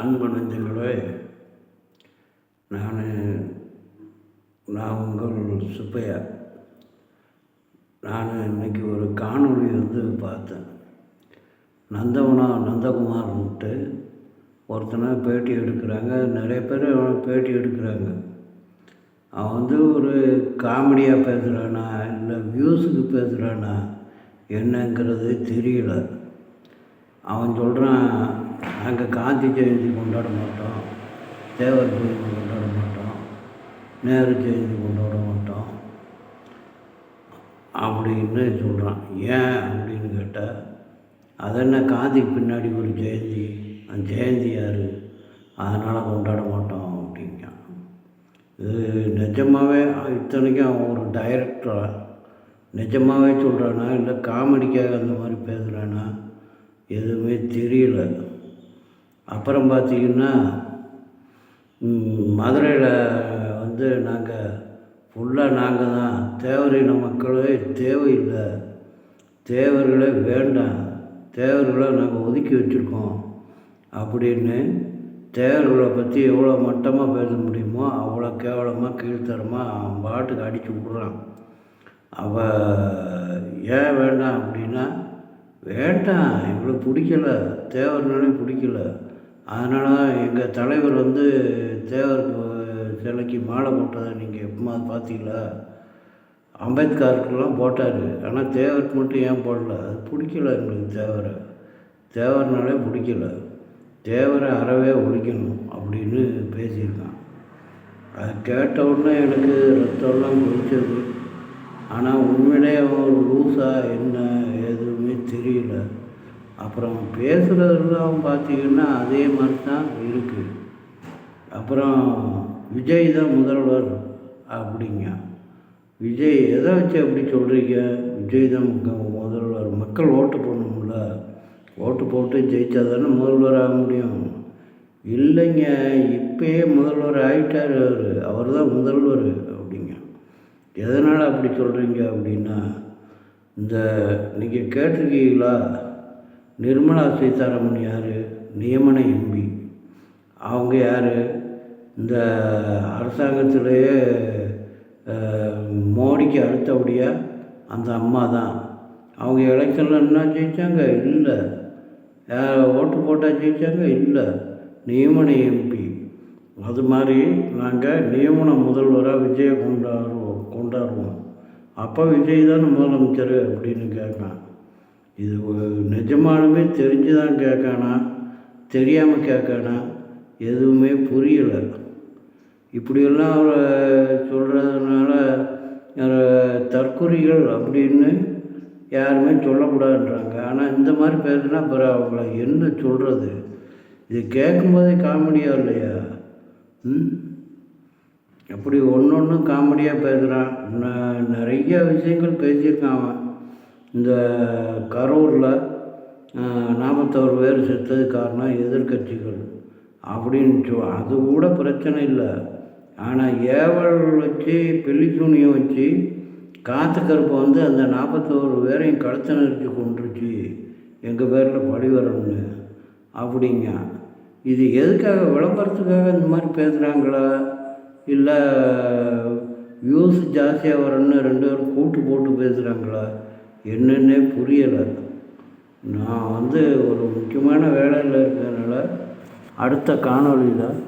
அன்பு நெஞ்சங்களே நான் நான் உங்கள் சுப்பையா. நான் இன்னைக்கு ஒரு காணொளி வந்து பார்த்தேன். நந்தவனம் நந்தகுமார்ன்ட்டு ஒருத்தனை பேட்டி எடுக்கிறாங்க நிறைய பேர் அவனை பேட்டி எடுக்கிறாங்க. அவன் வந்து ஒரு காமெடியாக பேசுகிறானா இல்லை வியூஸுக்கு பேசுகிறானா என்னங்கிறது தெரியல. அவன் சொல்கிறான் நாங்கள் காந்தி ஜெயந்தி கொண்டாட மாட்டோம். தேவர் ஜெயந்தி கொண்டாட மாட்டோம். நேரு ஜெயந்தி கொண்டாட மாட்டோம். அப்படின்னு சொல்கிறான் ஏன் அப்படின்னு கேட்டால் அதென்ன காந்திக்கு பின்னாடி ஒரு ஜெயந்தி? அந்த ஜெயந்தி யார்? அதனால் கொண்டாட மாட்டோம் அப்படிங்கான் இது நிஜமாகவே இத்தனைக்கும் அவன் ஒரு டைரக்டராக நிஜமாகவே சொல்கிறானா இல்லை காமெடிக்காக அந்த மாதிரி பேசுகிறானா எதுவுமே தெரியல. அப்புறம் பார்த்திங்கன்னா மதுரையில் வந்து நாங்கள் ஃபுல்லாக நாங்கள் தான். தேவரின மக்களே தேவையில்லை தேவர்களே வேண்டாம். தேவர்களை நாங்கள் ஒதுக்கி வச்சுருக்கோம். அப்படின்னு தேவர்களை பற்றி எவ்வளோ மட்டமாக பேச முடியுமோ அவ்வளோ கேவலமாக கீழ்த்தரமாக அவன் பாட்டுக்கு அடித்து விட்றான். அவள் ஏன் வேண்டாம் அப்படின்னா வேண்டாம். இவ்வளோ பிடிக்கல. தேவர்னாலே பிடிக்கல. அதனால் எங்கள் தலைவர் வந்து தேவர் சிலைக்கு மாலை போட்டதை நீங்கள் எப்போமாவது பார்த்தீங்களா அம்பேத்கருக்கெல்லாம் போட்டார். ஆனால் தேவருக்கு மட்டும் ஏன் போடல? அது பிடிக்கல எங்களுக்கு தேவரை. தேவர்னாலே பிடிக்கல. தேவரை அறவே ஒழிக்கணும் அப்படின்னு பேசியிருக்கான். அது கேட்ட உடனே எனக்கு ரத்தம்லாம் கொதிச்சது. ஆனால் உண்மையிலே அவன் லூஸாக என்ன எதுவுமே தெரியல. அப்புறம் பேசுகிறதெல்லாம் பார்த்தீங்கன்னா அதே மாதிரி தான் இருக்குது அப்புறம் விஜய் தான் முதல்வர் அப்படிங்க. விஜய் எதை வச்சு அப்படி சொல்கிறீங்க விஜய் தான் முதல்வர். மக்கள் ஓட்டு போடணும்ல. ஓட்டு போட்டு ஜெயித்தா தானே முதல்வர் ஆக முடியும். இல்லைங்க இப்போயே முதல்வர் ஆகிட்டார் அவர். அவர் தான் முதல்வர் அப்படிங்க. எதனால் அப்படி சொல்கிறீங்க அப்படின்னா இந்த நீங்கள் கேட்டிருக்கீங்களா? நிர்மலா சீதாராமன் யார்? நியமன எம்பி. அவங்க யார்? இந்த அரசாங்கத்திலேயே மோடிக்கு அடுத்தபடியாக அந்த அம்மா தான். அவங்க எலெக்ஷனில் என்ன ஜெயித்தாங்க இல்லை. யார் ஓட்டு போட்டால் ஜெயித்தாங்க இல்லை. நியமன எம்பி. அது மாதிரி நாங்கள் நியமன முதல்வராக விஜயை கொண்டாடுவோம் கொண்டாடுவோம். அப்போ விஜய் தான் முதலமைச்சர் அப்படின்னு கேட்கான் இது நிஜமானமே தெரிஞ்சு தான் கேட்கானா? தெரியாமல் கேட்கானா? எதுவுமே புரியலை. இப்படியெல்லாம் அவரை சொல்கிறதுனால தற்கொலைகள் அப்படின்னு யாருமே சொல்லக்கூடாதுன்றாங்க. ஆனால் இந்த மாதிரி பேசுனா பிறகு அவங்கள என்ன சொல்கிறது இது கேட்கும்போதே காமெடியாக இல்லையா? ம்? அப்படி ஒன்று ஒன்றும் காமெடியாக பேசுகிறான் நிறைய விஷயங்கள் பேசியிருக்கான் அவன். இந்த கரூரில் நாற்பத்தோரு பேர் செத்தது காரணம் எதிர்கட்சிகள் அப்படின்னு சொ அது கூட பிரச்சனை இல்லை. ஆனால் ஏவல் வச்சு பில்லிசூனியம் வச்சு காற்று கருப்பை வந்து அந்த நாற்பத்தோரு பேரையும் கடத்த நிறுத்தி கொண்டுருச்சு. எங்கள் பேரில் பழி வரணும்னு. அப்படிங்க. இது எதுக்காக விளம்பரத்துக்காக இந்த மாதிரி பேசுகிறாங்களா இல்லை வியூஸ் ஜாஸ்தியாக வரணும்னு ரெண்டு பேரும் கூட்டு போட்டு பேசுகிறாங்களா என்னென்னே புரியலை. நான் வந்து ஒரு முக்கியமான வேலையில் இருக்கிறதுனால அடுத்த காணொலியில்